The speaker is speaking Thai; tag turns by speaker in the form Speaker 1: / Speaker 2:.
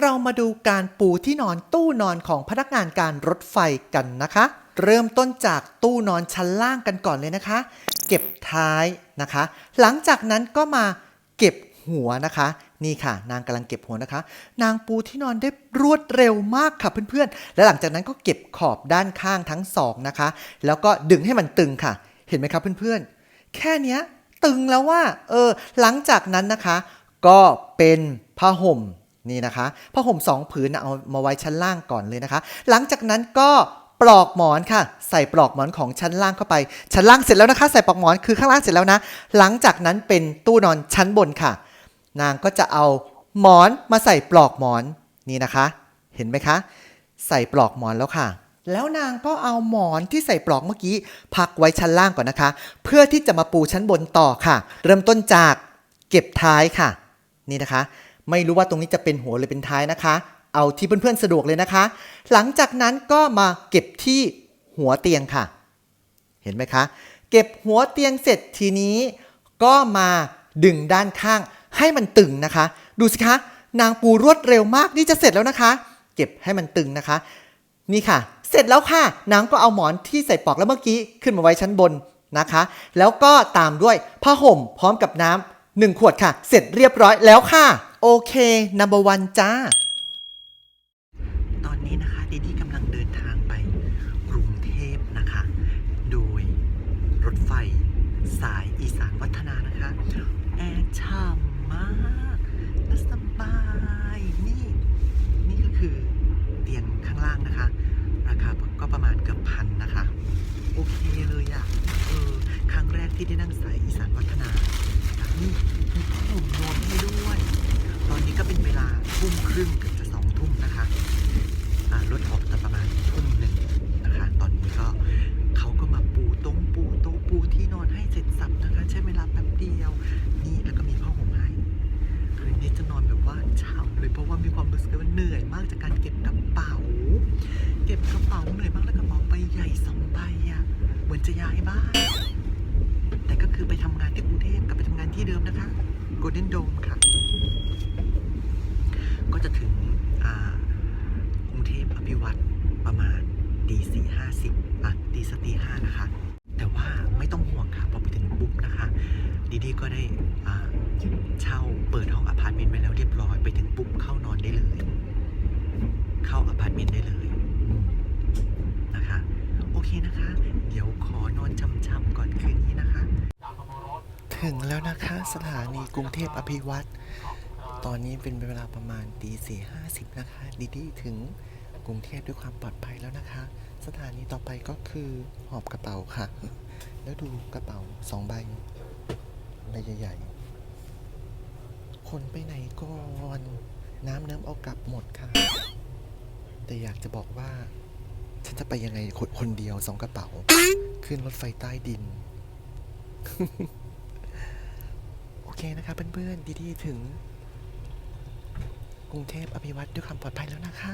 Speaker 1: เรามาดูการปูที่นอนตู้นอนของพนักงานการรถไฟกันนะคะ เริ่มต้นจากตู้นอนชั้นล่างกันก่อนเลยนะคะ เก็บท้ายนะคะ หลังจากนั้นก็มาเก็บหัวนะคะ นี่ค่ะ นางกำลังเก็บหัวนะคะ นางปูที่นอนได้รวดเร็วมากค่ะเพื่อนๆ และหลังจากนั้นก็เก็บขอบด้านข้างทั้งสองนะคะ แล้วก็ดึงให้มันตึงค่ะ เห็นไหมครับเพื่อนๆ แค่เนี้ยตึงแล้วว่า เออ หลังจากนั้นนะคะ ก็เป็นผ้าห่ม นี่นะคะผ้าห่มสองผืนเอามาไว้ชั้นล่างก่อนเลยนะคะ หลังจากนั้นก็ปลอกหมอนค่ะ ใส่ปลอกหมอนของชั้นล่างเข้าไป ชั้นล่างเสร็จแล้วนะคะ ใส่ปลอกหมอนคือข้างล่างเสร็จแล้วนะ หลังจากนั้นเป็นตู้นอนชั้นบนค่ะ นางก็จะเอาหมอนมาใส่ปลอกหมอนนี่นะคะ เห็นไหมคะ ใส่ปลอกหมอนแล้วค่ะ แล้วนางก็เอาหมอนที่ใส่ปลอกเมื่อกี้ พักไว้ชั้นล่างก่อนนะคะ เพื่อที่จะมาปูชั้นบนต่อค่ะ เริ่มต้นจากเก็บท้ายค่ะ นี่นะคะ ไม่รู้ว่าตรงนี้จะเป็นหัวหรือเป็นท้ายนะคะ เอาที่เพื่อนๆสะดวกเลยนะคะ หลังจากนั้นก็มาเก็บที่หัวเตียงค่ะ เห็นไหมคะ เก็บหัวเตียงเสร็จทีนี้ ก็มาดึงด้านข้างให้มันตึงนะคะ ดูสิคะ นางปูรวดเร็วมากนี่จะเสร็จแล้วนะคะ เก็บให้มันตึงนะคะ นี่ค่ะ เสร็จแล้วค่ะนางก็เอาหมอนที่ใส่ปลอกแล้วเมื่อกี้ขึ้นมาไว้ชั้นบนนะคะ แล้วก็ตามด้วยผ้าห่มพร้อมกับน้ำหนึ่งขวดค่ะ เสร็จเรียบร้อยแล้วค่ะ โอเค number one จ้า ตอนนี้นะคะดีดีกำลังเดินทางไปกรุงเทพนะคะ โดยรถไฟสายอีสานวัฒนานะคะ แอร์ช่ำมากและสบาย นี่ นี่ก็คือเตียงข้างล่างนะคะ ราคาก็ประมาณเกือบพันนะคะ โอเคเลยอะ่ะเออครั้งแรกที่ได้นั่งสายอีสานวัฒนา นี่มีผ้าห่มนอนให้ด้วย ตอนนี้ก็เป็นเวลาทุ่มครึ่งเกือบจะสองทุ่มนะคะรถออกตอนประมาณทุ่มหนึ่งนะคะ ตอนนี้ก็เขาก็มาปูตรงปูโต๊ะปูที่นอนให้เสร็จสับนะคะ ใช้เวลาแป๊บเดียว นี่แล้วก็มีผ้าห่มให้คืนนี้จะนอนแบบว่าฉ่ำเลยเพราะว่ามีความรู้สึกว่าเหนื่อยมากจากการเก็บกระเป๋า เก็บกระเป๋าเหนื่อยมากแล้วกระเป๋าใบใหญ่สองใบอะเหมือนจะย้ายบ้านแต่ก็คือไปทำงานที่กรุงเทพกับไปทำงานที่เดิมนะคะ Golden Dome ค่ะ ก็จะถึงกรุงเทพอภิวัตรประมาณตีสี่ห้าสิบอะตีสตีห้านะคะ แต่ว่าไม่ต้องห่วงค่ะ พอไปถึงปุ๊บนะคะ ดีดีก็ได้เช่าเปิดห้องอพาร์ตเมนต์ไว้แล้วเรียบร้อยไปถึงปุ๊บเข้านอนได้เลย เข้าอพาร์ตเมนต์ได้เลยนะคะ โอเคนะคะ เดี๋ยวขอนอนช่ำๆก่อนคืนนี้นะคะ ถึงแล้วนะคะสถานีกรุงเทพอภิวัตร ตอนนี้เป็นเวลาประมาณตีสี่ห้าสิบนะคะ ดีดีถึงกรุงเทพด้วยความปลอดภัยแล้วนะคะ สถานีต่อไปก็คือหอบกระเป๋าค่ะ แล้วดูกระเป๋าสองใบใบใหญ่ๆ คนไปไหนก่อนน้ำเนิ้มเอากลับหมดค่ะ แต่อยากจะบอกว่า ฉันจะไปยังไงคนคนเดียวสองกระเป๋า ขึ้นรถไฟใต้ดิน โอเคนะคะเพื่อนๆดีๆถึง กรุงเทพอภิวัตรด้วยความปลอดภัยแล้วนะคะ